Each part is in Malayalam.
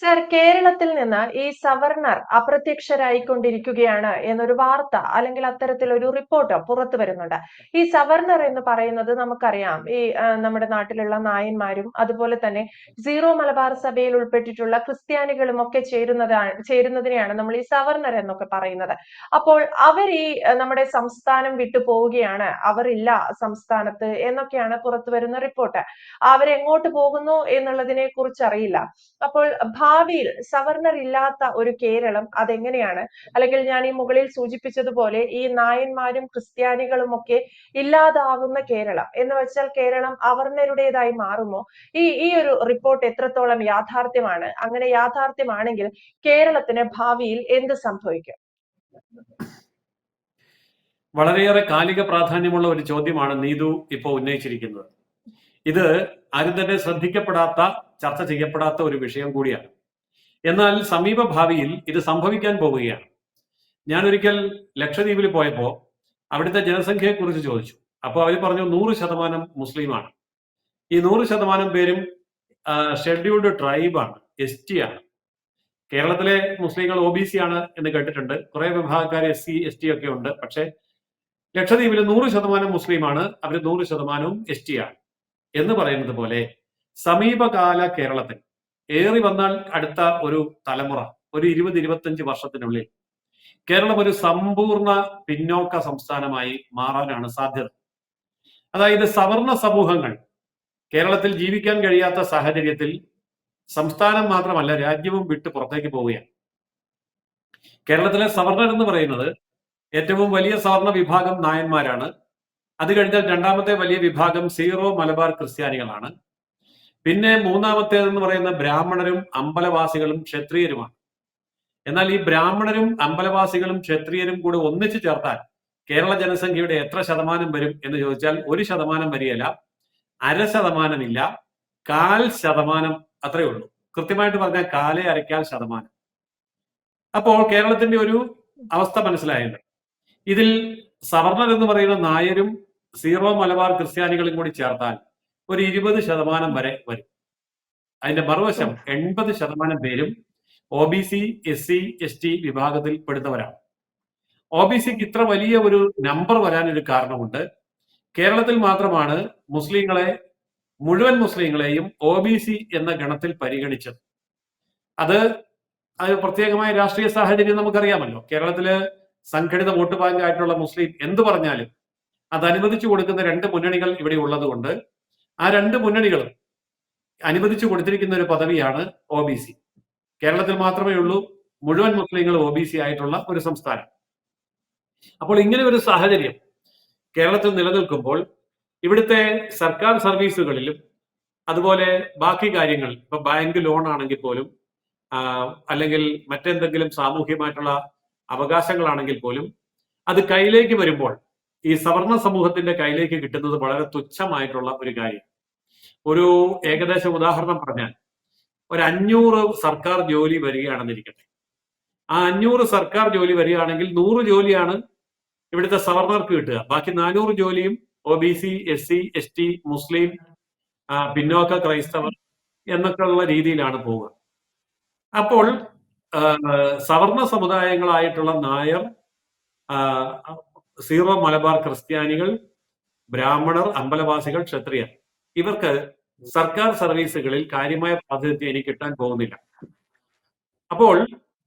സർ കേരളത്തിൽ നിന്ന് ഈ സവർണർ അപ്രത്യക്ഷരായിക്കൊണ്ടിരിക്കുകയാണ് എന്നൊരു വാർത്ത അല്ലെങ്കിൽ അത്തരത്തിൽ ഒരു റിപ്പോർട്ട് പുറത്തു വരുന്നുണ്ട്. ഈ സവർണർ എന്ന് പറയുന്നത് നമുക്കറിയാം. ഈ നമ്മുടെ നാട്ടിലുള്ള നായന്മാരും അതുപോലെ തന്നെ സീറോ മലബാർ സഭയിൽ ഉൾപ്പെട്ടിട്ടുള്ള ക്രിസ്ത്യാനികളും ഒക്കെ ചേരുന്നതാണ് ചേരുന്നതിനെയാണ് നമ്മൾ ഈ സവർണർ എന്നൊക്കെ പറയുന്നത്. അപ്പോൾ അവർ ഈ നമ്മുടെ സംസ്ഥാനം വിട്ടു പോവുകയാണ്. അവരില്ല സംസ്ഥാനത്ത് എന്നൊക്കെയാണ് പുറത്തു വരുന്ന റിപ്പോർട്ട്. അവരെങ്ങോട്ട് പോകുന്നു എന്നുള്ളതിനെ കുറിച്ച് അറിയില്ല അപ്പോൾ ഭാവിയിൽ സവർണർ ഇല്ലാത്ത ഒരു കേരളം അതെങ്ങനെയാണ്? അല്ലെങ്കിൽ ഞാൻ ഈ മുകളിൽ സൂചിപ്പിച്ചതുപോലെ ഈ നായന്മാരും ക്രിസ്ത്യാനികളും ഒക്കെ ഇല്ലാതാവുന്ന കേരളം എന്ന് വെച്ചാൽ കേരളം അവർണരുടേതായി മാറുമോ? ഈ ഈ ഒരു റിപ്പോർട്ട് എത്രത്തോളം യാഥാർത്ഥ്യമാണ്? അങ്ങനെ യാഥാർത്ഥ്യമാണെങ്കിൽ കേരളത്തിന് ഭാവിയിൽ എന്ത് സംഭവിക്കും? വളരെയേറെ കാലിക പ്രാധാന്യമുള്ള ഒരു ചോദ്യമാണ് നീതു ഇപ്പോൾ ഉന്നയിച്ചിരിക്കുന്നത്. ഇത് ആരും തന്നെ ശ്രദ്ധിക്കപ്പെടാത്ത ചർച്ച ചെയ്യപ്പെടാത്ത ഒരു വിഷയം കൂടിയാണ്. എന്നാൽ സമീപ ഭാവിയിൽ ഇത് സംഭവിക്കാൻ പോവുകയാണ്. ഞാൻ ഒരിക്കൽ ലക്ഷദ്വീപിൽ പോയപ്പോൾ അവിടുത്തെ ജനസംഖ്യയെക്കുറിച്ച് ചോദിച്ചു. അപ്പോൾ അവർ പറഞ്ഞു നൂറ് ശതമാനം മുസ്ലിമാണ്. ഈ നൂറ് ശതമാനം പേരും ഷെഡ്യൂൾഡ് ട്രൈബാണ് എസ് ടി ആണ്. കേരളത്തിലെ മുസ്ലിങ്ങൾ ഒ ബി സി ആണ് എന്ന് കേട്ടിട്ടുണ്ട്. കുറെ വിഭാഗക്കാർ എസ് സി എസ് ടി ഒക്കെ ഉണ്ട്. പക്ഷേ ലക്ഷദ്വീപിൽ നൂറ് ശതമാനം മുസ്ലിമാണ് അവർ നൂറ് ശതമാനവും എസ് ടി ആണ്. എന്ന് പറയുന്നത് പോലെ സമീപകാല കേരളത്തിൽ ഏറി വന്നാൽ അടുത്ത ഒരു തലമുറ ഒരു ഇരുപത് ഇരുപത്തഞ്ച് വർഷത്തിനുള്ളിൽ കേരളം ഒരു സമ്പൂർണ പിന്നോക്ക സംസ്ഥാനമായി മാറാനാണ് സാധ്യത. അതായത് സവർണ സമൂഹങ്ങൾ കേരളത്തിൽ ജീവിക്കാൻ കഴിയാത്ത സാഹചര്യത്തിൽ സംസ്ഥാനം മാത്രമല്ല രാജ്യവും വിട്ട് പുറത്തേക്ക് പോവുകയാണ്. കേരളത്തിലെ സവർണർ എന്ന് പറയുന്നത് ഏറ്റവും വലിയ സവർണ വിഭാഗം നായന്മാരാണ്. അത് കഴിഞ്ഞാൽ രണ്ടാമത്തെ വലിയ വിഭാഗം സീറോ മലബാർ ക്രിസ്ത്യാനികളാണ്. പിന്നെ മൂന്നാമത്തേതെന്ന് പറയുന്ന ബ്രാഹ്മണരും അമ്പലവാസികളും ക്ഷത്രിയരുമാണ്. എന്നാൽ ഈ ബ്രാഹ്മണരും അമ്പലവാസികളും ക്ഷത്രിയരും കൂടെ ഒന്നിച്ചു ചേർത്താൽ കേരള ജനസംഖ്യയുടെ എത്ര ശതമാനം വരും എന്ന് ചോദിച്ചാൽ ഒരു ശതമാനം വരികയില്ല അര ശതമാനമില്ല കാൽ ശതമാനം അത്രയേ ഉള്ളൂ. കൃത്യമായിട്ട് പറഞ്ഞാൽ കാലേ അരക്കാൽ ശതമാനം. അപ്പോൾ കേരളത്തിന്റെ ഒരു അവസ്ഥ മനസ്സിലായത് ഇതിൽ സവർണർ എന്ന് പറയുന്ന നായരും സീറോ മലബാർ ക്രിസ്ത്യാനികളും കൂടി ചേർത്താൽ ഒരു ഇരുപത് ശതമാനം വരെ വരും. അതിന്റെ മറുവശം എൺപത് ശതമാനം പേരും O B C S C S T വിഭാഗത്തിൽ പെടുന്നവരാണ്. ഒ ബി സിക്ക് ഇത്ര വലിയ ഒരു നമ്പർ വരാനൊരു കാരണമുണ്ട്. കേരളത്തിൽ മാത്രമാണ് മുസ്ലിങ്ങളെ മുഴുവൻ മുസ്ലിങ്ങളെയും ഒ ബി സി എന്ന ഗണത്തിൽ പരിഗണിച്ചത്. അത് അത് പ്രത്യേകമായ രാഷ്ട്രീയ സാഹചര്യം നമുക്കറിയാമല്ലോ. കേരളത്തിൽ സംഘടിത വോട്ട് ബാങ്കായിട്ടുള്ള മുസ്ലിം എന്ത് പറഞ്ഞാലും അത് അനുവദിച്ചു കൊടുക്കുന്ന രണ്ട് മുന്നണികൾ ഇവിടെ ഉള്ളതുകൊണ്ട് ആ രണ്ട് മുന്നണികളും അനുവദിച്ചു കൊടുത്തിരിക്കുന്ന ഒരു പദവിയാണ് ഒ ബി സി കേരളത്തിൽ മാത്രമേ ഉള്ളൂ മുഴുവൻ മുസ്ലിങ്ങൾ ഒ ബി സി ആയിട്ടുള്ള ഒരു സംസ്ഥാനം. അപ്പോൾ ഇങ്ങനെ ഒരു സാഹചര്യം കേരളത്തിൽ നിലനിൽക്കുമ്പോൾ ഇവിടുത്തെ സർക്കാർ സർവീസുകളിലും അതുപോലെ ബാക്കി കാര്യങ്ങൾ ഇപ്പൊ ബാങ്ക് ലോൺ ആണെങ്കിൽ പോലും അല്ലെങ്കിൽ മറ്റെന്തെങ്കിലും സാമൂഹ്യമായിട്ടുള്ള അവകാശങ്ങളാണെങ്കിൽ പോലും അത് കയ്യിലേക്ക് വരുമ്പോൾ ഈ സവർണ സമൂഹത്തിന്റെ കയ്യിലേക്ക് കിട്ടുന്നത് വളരെ തുച്ഛമായിട്ടുള്ള ഒരു കാര്യം. ഒരു ഏകദേശ ഉദാഹരണം പറഞ്ഞാൽ ഒരു അഞ്ഞൂറ് സർക്കാർ ജോലി വരികയാണെന്നിരിക്കട്ടെ. ആ അഞ്ഞൂറ് സർക്കാർ ജോലി വരികയാണെങ്കിൽ നൂറ് ജോലിയാണ് ഇവിടുത്തെ സവർണർക്ക് കിട്ടുക. ബാക്കി നാനൂറ് ജോലിയും O B C S C S T മുസ്ലിം പിന്നോക്ക ക്രൈസ്തവർ എന്നൊക്കെ ഉള്ള രീതിയിലാണ് പോവുക. അപ്പോൾ സവർണ സമുദായങ്ങളായിട്ടുള്ള നായർ സീറോ മലബാർ ക്രിസ്ത്യാനികൾ ബ്രാഹ്മണർ അമ്പലവാസികൾ ക്ഷത്രിയർ. ഇവർക്ക് സർക്കാർ സർവീസുകളിൽ കാര്യമായ പ്രാതിനിധ്യം ഇനി കിട്ടാൻ പോകുന്നില്ല. അപ്പോൾ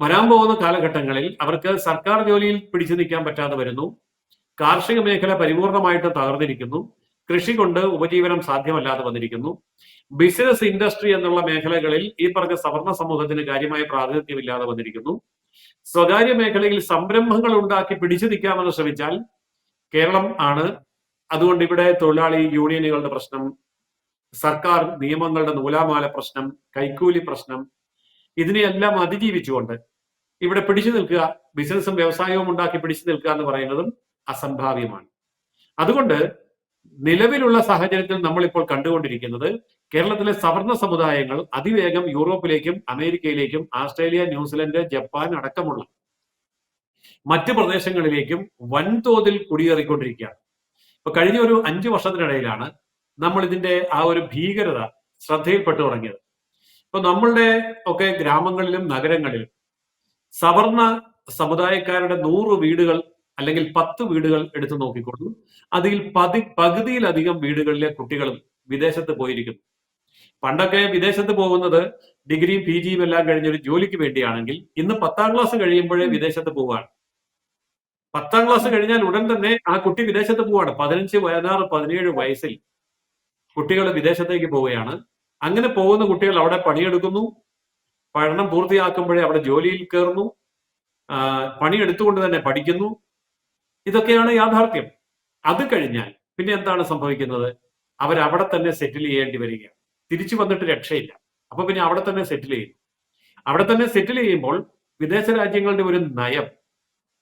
വരാൻ പോകുന്ന കാലഘട്ടങ്ങളിൽ അവർക്ക് സർക്കാർ ജോലിയിൽ പിടിച്ചു നിൽക്കാൻ പറ്റാതെ വരുന്നു. കാർഷിക മേഖല പരിപൂർണമായിട്ട് തകർന്നിരിക്കുന്നു. കൃഷി കൊണ്ട് ഉപജീവനം സാധ്യമല്ലാതെ വന്നിരിക്കുന്നു. ബിസിനസ് ഇൻഡസ്ട്രി എന്നുള്ള മേഖലകളിൽ ഈ പറഞ്ഞ സവർണ സമൂഹത്തിന് കാര്യമായ പ്രാതിനിധ്യമില്ലാതെ വന്നിരിക്കുന്നു. സ്വകാര്യ മേഖലയിൽ സംരംഭങ്ങൾ ഉണ്ടാക്കി പിടിച്ചു നിൽക്കാമെന്ന് ശ്രമിച്ചാൽ കേരളം ആണ്. അതുകൊണ്ട് ഇവിടെ തൊഴിലാളി യൂണിയനുകളുടെ പ്രശ്നം സർക്കാർ നിയമങ്ങളുടെ നൂലാമാല പ്രശ്നം കൈക്കൂലി പ്രശ്നം ഇതിനെയെല്ലാം അതിജീവിച്ചുകൊണ്ട് ഇവിടെ പിടിച്ചു നിൽക്കുക ബിസിനസ്സും വ്യവസായവും ഉണ്ടാക്കി പിടിച്ചു നിൽക്കുക എന്ന് പറയുന്നതും അസംഭാവ്യമാണ്. അതുകൊണ്ട് നിലവിലുള്ള സാഹചര്യത്തിൽ നമ്മളിപ്പോൾ കണ്ടുകൊണ്ടിരിക്കുന്നത് കേരളത്തിലെ സവർണ സമുദായങ്ങൾ അതിവേഗം യൂറോപ്പിലേക്കും അമേരിക്കയിലേക്കും ആസ്ട്രേലിയ ന്യൂസിലൻഡ് ജപ്പാൻ അടക്കമുള്ള മറ്റു പ്രദേശങ്ങളിലേക്കും വൻതോതിൽ കുടിയേറിക്കൊണ്ടിരിക്കുകയാണ്. ഇപ്പൊ കഴിഞ്ഞ ഒരു അഞ്ചു വർഷത്തിനിടയിലാണ് നമ്മൾ ഇതിന്റെ ആ ഒരു ഭീകരത ശ്രദ്ധയിൽപ്പെട്ടു തുടങ്ങിയത്. ഇപ്പൊ നമ്മളുടെ ഒക്കെ ഗ്രാമങ്ങളിലും നഗരങ്ങളിലും സവർണ സമുദായക്കാരുടെ നൂറ് വീടുകൾ അല്ലെങ്കിൽ പത്ത് വീടുകൾ എടുത്തു നോക്കിക്കൊള്ളു അതിൽ പതി പകുതിയിലധികം വീടുകളിലെ കുട്ടികളും വിദേശത്ത് പോയിരിക്കുന്നു. പണ്ടൊക്കെ വിദേശത്ത് പോകുന്നത് ഡിഗ്രിയും പി ജിയും എല്ലാം കഴിഞ്ഞ ഒരു ജോലിക്ക് വേണ്ടിയാണെങ്കിൽ ഇന്ന് പത്താം ക്ലാസ് കഴിയുമ്പോഴേ വിദേശത്ത് പോവുകയാണ് പത്താം ക്ലാസ് കഴിഞ്ഞാൽ ഉടൻ തന്നെ ആ കുട്ടി വിദേശത്ത് പോവാണ്. പതിനഞ്ച് പതിനാറ് പതിനേഴ് വയസ്സിൽ കുട്ടികൾ വിദേശത്തേക്ക് പോവുകയാണ്. അങ്ങനെ പോകുന്ന കുട്ടികൾ അവിടെ പണിയെടുക്കുന്നു. പഠനം പൂർത്തിയാക്കുമ്പോഴേ അവിടെ ജോലിയിൽ കയറുന്നു. പണിയെടുത്തുകൊണ്ട് തന്നെ പഠിക്കുന്നു. ഇതൊക്കെയാണ് യാഥാർത്ഥ്യം. അത് കഴിഞ്ഞാൽ പിന്നെ എന്താണ് സംഭവിക്കുന്നത്? അവരവിടെ തന്നെ സെറ്റിൽ ചെയ്യേണ്ടി വരികയാണ്. തിരിച്ചു വന്നിട്ട് രക്ഷയില്ല. അപ്പൊ പിന്നെ അവിടെ തന്നെ സെറ്റിൽ ചെയ്യും അവിടെ തന്നെ സെറ്റിൽ ചെയ്യുമ്പോൾ വിദേശ രാജ്യങ്ങളുടെ ഒരു നയം.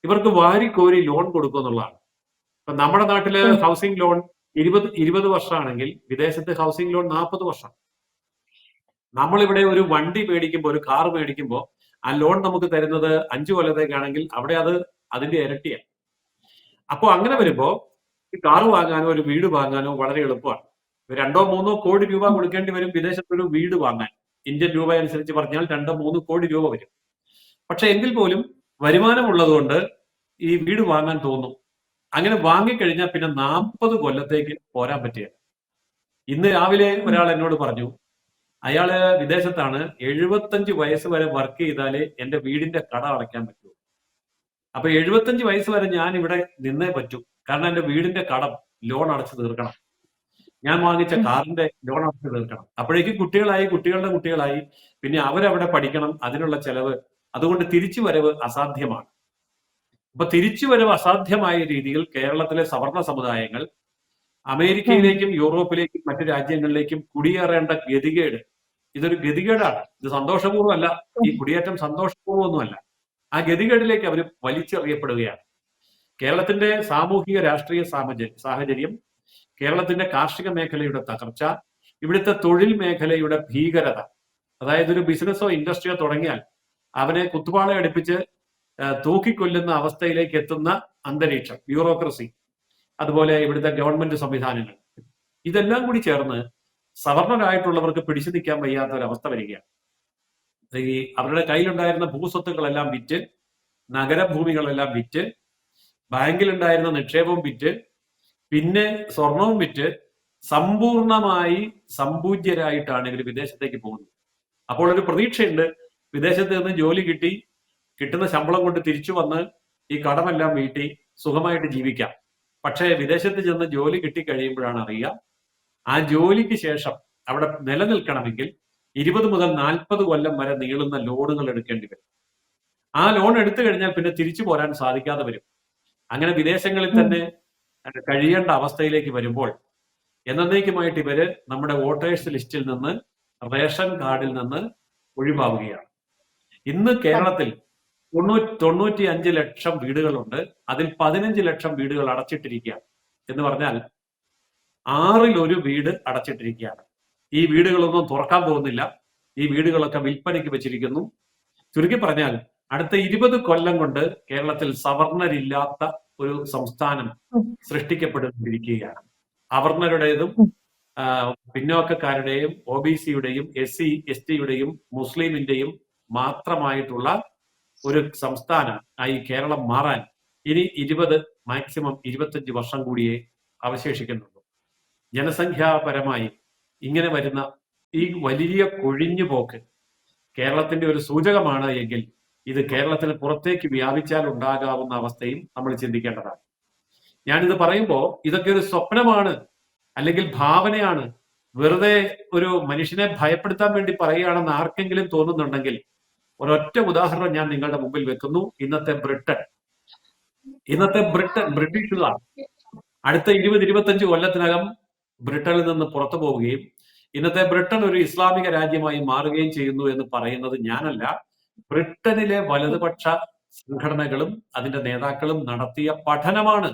ഇവർക്ക് വാരിക്കോരി ലോൺ കൊടുക്കും എന്നുള്ളതാണ് ഇപ്പൊ നമ്മുടെ നാട്ടിൽ ഹൗസിംഗ് ലോൺ ഇരുപത് ഇരുപത് വർഷമാണെങ്കിൽ വിദേശത്ത് ഹൗസിംഗ് ലോൺ നാൽപ്പത് വർഷം. നമ്മളിവിടെ ഒരു വണ്ടി മേടിക്കുമ്പോൾ ഒരു കാർ മേടിക്കുമ്പോൾ ആ ലോൺ നമുക്ക് തരുന്നത് അഞ്ചു കൊല്ലത്തേക്കാണെങ്കിൽ അവിടെ അത് അതിന്റെ ഇരട്ടിയാണ് അപ്പോൾ അങ്ങനെ വരുമ്പോൾ ഈ കാർ വാങ്ങാനോ ഒരു വീട് വാങ്ങാനോ വളരെ എളുപ്പമാണ്. രണ്ടോ മൂന്നോ കോടി രൂപ കൊടുക്കേണ്ടി വരും വിദേശത്ത് ഒരു വീട് വാങ്ങാൻ. ഇന്ത്യൻ രൂപ അനുസരിച്ച് പറഞ്ഞാൽ രണ്ടോ മൂന്ന് കോടി രൂപ വരും. പക്ഷെ എങ്കിൽ പോലും വരുമാനമുള്ളതുകൊണ്ട് ഈ വീട് വാങ്ങാൻ തോന്നും. അങ്ങനെ വാങ്ങിക്കഴിഞ്ഞാൽ പിന്നെ നാൽപ്പത് കൊല്ലത്തേക്ക് പോരാൻ പറ്റിയ. ഇന്ന് രാവിലെ ഒരാൾ എന്നോട് പറഞ്ഞു അയാൾ വിദേശത്താണ് എഴുപത്തഞ്ച് വയസ്സ് വരെ വർക്ക് ചെയ്താലേ എന്റെ വീടിന്റെ കട അടയ്ക്കാൻ പറ്റൂ. അപ്പൊ എഴുപത്തഞ്ച് വയസ്സ് വരെ ഞാൻ ഇവിടെ നിന്നേ പറ്റൂ. കാരണം എന്റെ വീടിന്റെ കടം ലോൺ അടച്ചു തീർക്കണം. ഞാൻ വാങ്ങിച്ച കാറിന്റെ ലോൺ അടച്ചു തീർക്കണം. അപ്പോഴേക്കും കുട്ടികളായി കുട്ടികളുടെ കുട്ടികളായി. പിന്നെ അവരവിടെ പഠിക്കണം അതിനുള്ള ചെലവ്. അതുകൊണ്ട് തിരിച്ചു വരവ് അസാധ്യമാണ്. അപ്പൊ തിരിച്ചു വരവ് അസാധ്യമായ രീതിയിൽ കേരളത്തിലെ സവർണ സമുദായങ്ങൾ അമേരിക്കയിലേക്കും യൂറോപ്പിലേക്കും മറ്റു രാജ്യങ്ങളിലേക്കും കുടിയേറേണ്ട ഗതികേട്. ഇതൊരു ഗതികേടാണ്. ഇത് സന്തോഷപൂർവമല്ല. ഈ കുടിയേറ്റം സന്തോഷപൂർവമൊന്നുമല്ല. ആ ഗതികേടിലേക്ക് അവർ വലിച്ചെറിയപ്പെടുകയാണ്. കേരളത്തിന്റെ സാമൂഹിക രാഷ്ട്രീയ സാഹചര്യം കേരളത്തിന്റെ കാർഷിക മേഖലയുടെ തകർച്ച ഇവിടുത്തെ തൊഴിൽ മേഖലയുടെ ഭീകരത അതായത് ഒരു ബിസിനസ്സോ ഇൻഡസ്ട്രിയോ തുടങ്ങിയാൽ അവനെ കുത്തുപാള അടുപ്പിച്ച് തൂക്കിക്കൊല്ലുന്ന അവസ്ഥയിലേക്ക് എത്തുന്ന അന്തരീക്ഷം ബ്യൂറോക്രസി അതുപോലെ ഇവിടുത്തെ ഗവൺമെന്റ് സംവിധാനങ്ങൾ. ഇതെല്ലാം കൂടി ചേർന്ന് സവർണരായിട്ടുള്ളവർക്ക് പിടിച്ചു നിൽക്കാൻ വയ്യാത്ത ഒരു അവസ്ഥ വരികയാണ്. ഈ അവരുടെ കയ്യിലുണ്ടായിരുന്ന ഭൂസ്വത്തുക്കളെല്ലാം വിറ്റ് നഗരഭൂമികളെല്ലാം വിറ്റ് ബാങ്കിലുണ്ടായിരുന്ന നിക്ഷേപവും വിറ്റ് പിന്നെ സ്വർണവും വിറ്റ് സമ്പൂർണമായി സമ്പൂജ്യരായിട്ടാണ് ഇവർ വിദേശത്തേക്ക് പോകുന്നത്. അപ്പോൾ ഒരു പ്രതീക്ഷയുണ്ട് വിദേശത്ത് നിന്ന് ജോലി കിട്ടി കിട്ടുന്ന ശമ്പളം കൊണ്ട് തിരിച്ചു വന്ന് ഈ കടമെല്ലാം വീട്ടി സുഖമായിട്ട് ജീവിക്കാം. പക്ഷേ വിദേശത്ത് ചെന്ന് ജോലി കിട്ടിക്കഴിയുമ്പോഴാണ് അറിയുക ആ ജോലിക്ക് ശേഷം അവിടെ നിലനിൽക്കണമെങ്കിൽ ഇരുപത് മുതൽ നാൽപ്പത് കൊല്ലം വരെ നീളുന്ന ലോണുകൾ എടുക്കേണ്ടി വരും. ആ ലോൺ എടുത്തു കഴിഞ്ഞാൽ പിന്നെ തിരിച്ചു പോരാൻ സാധിക്കാതെ വരും. അങ്ങനെ വിദേശങ്ങളിൽ തന്നെ കഴിയേണ്ട അവസ്ഥയിലേക്ക് വരുമ്പോൾ എന്നേക്കുമായിട്ട് ഇവർ നമ്മുടെ വോട്ടേഴ്സ് ലിസ്റ്റിൽ നിന്ന് റേഷൻ കാർഡിൽ നിന്ന് ഒഴിവാവുകയാണ്. ഇന്ന് കേരളത്തിൽ തൊണ്ണൂറ്റി തൊണ്ണൂറ്റി അഞ്ച് ലക്ഷം വീടുകളുണ്ട്. അതിൽ പതിനഞ്ച് ലക്ഷം വീടുകൾ അടച്ചിട്ടിരിക്കുകയാണ്. എന്ന് പറഞ്ഞാൽ ആറിൽ ഒരു വീട് അടച്ചിട്ടിരിക്കുകയാണ്. ഈ വീടുകളൊന്നും തുറക്കാൻ പോകുന്നില്ല. ഈ വീടുകളൊക്കെ വിൽപ്പനയ്ക്ക് വെച്ചിരിക്കുന്നു. ചുരുക്കി പറഞ്ഞാൽ അടുത്ത ഇരുപത് കൊല്ലം കൊണ്ട് കേരളത്തിൽ സവർണരില്ലാത്ത ഒരു സംസ്ഥാനം സൃഷ്ടിക്കപ്പെട്ടിരിക്കുകയാണ് അവർണരുടേതും പിന്നോക്കക്കാരുടെയും ഒ ബി സിയുടെയും എസ് സി എസ് ടിയുടെയും മുസ്ലിമിന്റെയും മാത്രമായിട്ടുള്ള ഒരു സംസ്ഥാനം ആയി കേരളം മാറാൻ ഇനി ഇരുപത് മാക്സിമം ഇരുപത്തഞ്ച് വർഷം കൂടിയേ അവശേഷിക്കുന്നുള്ളൂ. ജനസംഖ്യാപരമായി ഇങ്ങനെ വരുന്ന ഈ വലിയ കൊഴിഞ്ഞുപോക്ക് കേരളത്തിന്റെ ഒരു സൂചകമാണ് എങ്കിൽ ഇത് കേരളത്തിന് പുറത്തേക്ക് വ്യാപിച്ചാൽ ഉണ്ടാകാവുന്ന അവസ്ഥയും നമ്മൾ ചിന്തിക്കേണ്ടതാണ്. ഞാനിത് പറയുമ്പോൾ ഇതൊക്കെ ഒരു സ്വപ്നമാണ് അല്ലെങ്കിൽ ഭാവനയാണ്. വെറുതെ ഒരു മനുഷ്യനെ ഭയപ്പെടുത്താൻ വേണ്ടി പറയുകയാണെന്ന് ആർക്കെങ്കിലും തോന്നുന്നുണ്ടെങ്കിൽ ഒരൊറ്റ ഉദാഹരണം ഞാൻ നിങ്ങളുടെ മുമ്പിൽ വെക്കുന്നു. ഇന്നത്തെ ബ്രിട്ടൻ. ഇന്നത്തെ ബ്രിട്ടൻ ബ്രിട്ടീഷുകാർ. അടുത്ത ഇരുപത് ഇരുപത്തഞ്ച് കൊല്ലത്തിനകം ബ്രിട്ടനിൽ നിന്ന് പുറത്തു പോവുകയും ഇന്നത്തെ ബ്രിട്ടൻ ഒരു ഇസ്ലാമിക രാജ്യമായി മാറുകയും ചെയ്യുന്നു എന്ന് പറയുന്നത് ഞാനല്ല. ബ്രിട്ടനിലെ വലതുപക്ഷ സംഘടനകളും അതിന്റെ നേതാക്കളും നടത്തിയ പഠനമാണ്.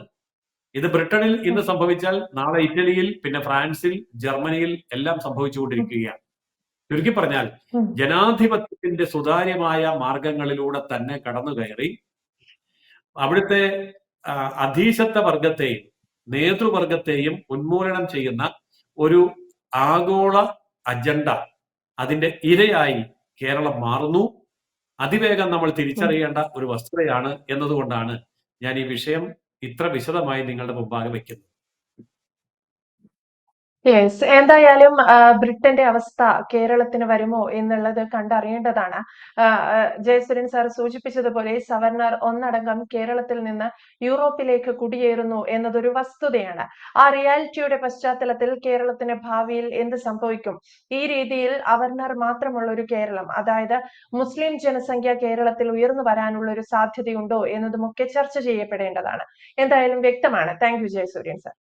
ഇത് ബ്രിട്ടനിൽ ഇന്ന് സംഭവിച്ചാൽ നാളെ ഇറ്റലിയിൽ പിന്നെ ഫ്രാൻസിൽ ജർമ്മനിയിൽ എല്ലാം സംഭവിച്ചുകൊണ്ടിരിക്കുകയാണ്. ചുരുക്കി പറഞ്ഞാൽ ജനാധിപത്യത്തിന്റെ സുതാര്യമായ മാർഗങ്ങളിലൂടെ തന്നെ കടന്നു കയറി അവിടുത്തെ അധീശത്വ വർഗത്തെയും നേതൃവർഗത്തെയും ഉന്മൂലനം ചെയ്യുന്ന ഒരു ആഗോള അജണ്ട അതിന്റെ ഇരയായി കേരളം മാറുന്നു. അതിവേഗം നമ്മൾ തിരിച്ചറിയേണ്ട ഒരു വസ്തുതയാണ് എന്നതുകൊണ്ടാണ് ഞാൻ ഈ വിഷയം ഇത്ര വിശദമായി നിങ്ങളുടെ മുമ്പാകെ വെക്കുന്നത്. യെസ് എന്തായാലും ബ്രിട്ടന്റെ അവസ്ഥ കേരളത്തിന് വരുമോ എന്നുള്ളത് കണ്ടറിയേണ്ടതാണ്. ജയസുരൻ സാർ സൂചിപ്പിച്ചതുപോലെ സവർണർ ഒന്നടങ്കം കേരളത്തിൽ നിന്ന് യൂറോപ്പിലേക്ക് കുടിയേറുന്നു എന്നതൊരു വസ്തുതയാണ്. ആ റിയാലിറ്റിയുടെ പശ്ചാത്തലത്തിൽ കേരളത്തിന് ഭാവിയിൽ എന്ത് സംഭവിക്കും? ഈ രീതിയിൽ അവർണർ മാത്രമുള്ള ഒരു കേരളം അതായത് മുസ്ലിം ജനസംഖ്യ കേരളത്തിൽ ഉയർന്നു വരാനുള്ള ഒരു സാധ്യതയുണ്ടോ എന്നതുമൊക്കെ ചർച്ച ചെയ്യപ്പെടേണ്ടതാണ്. എന്തായാലും വ്യക്തമാണ്. Thank you Jayasuryan sir.